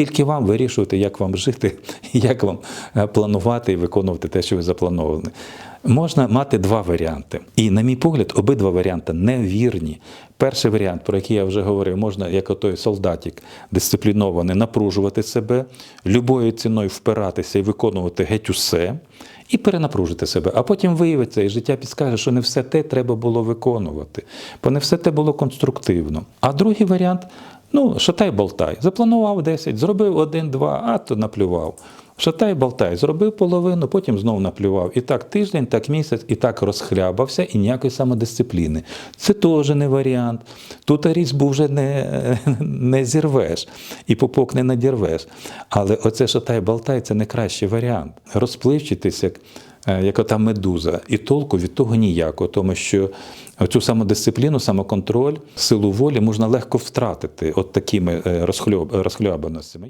тільки вам вирішувати, як вам жити, як вам е, планувати і виконувати те, що ви заплановали. Можна мати два варіанти. І, на мій погляд, обидва варіанти невірні. Перший варіант, про який я вже говорив, можна, як отой солдатик дисциплінований, напружувати себе, любою ціною впиратися і виконувати геть усе, і перенапружити себе. А потім виявиться, і життя підскаже, що не все те треба було виконувати, бо не все те було конструктивно. А другий варіант ну, шатай болтай. Запланував 10, зробив один, два, а то наплював. Шатай болтай, зробив половину, потім знову наплював. І так тиждень, так місяць, і так розхлябався, і ніякої самодисципліни. Це теж не варіант. Тут різьбу вже не, не зірвеш, і попок не надірвеш. Але оце шатай болтай це не кращий варіант. Розпливчитись, як, як ота медуза, і толку від того ніякого, тому що цю самодисципліну, самоконтроль, силу волі можна легко втратити от такими е, розхльоб- розхльобаностями.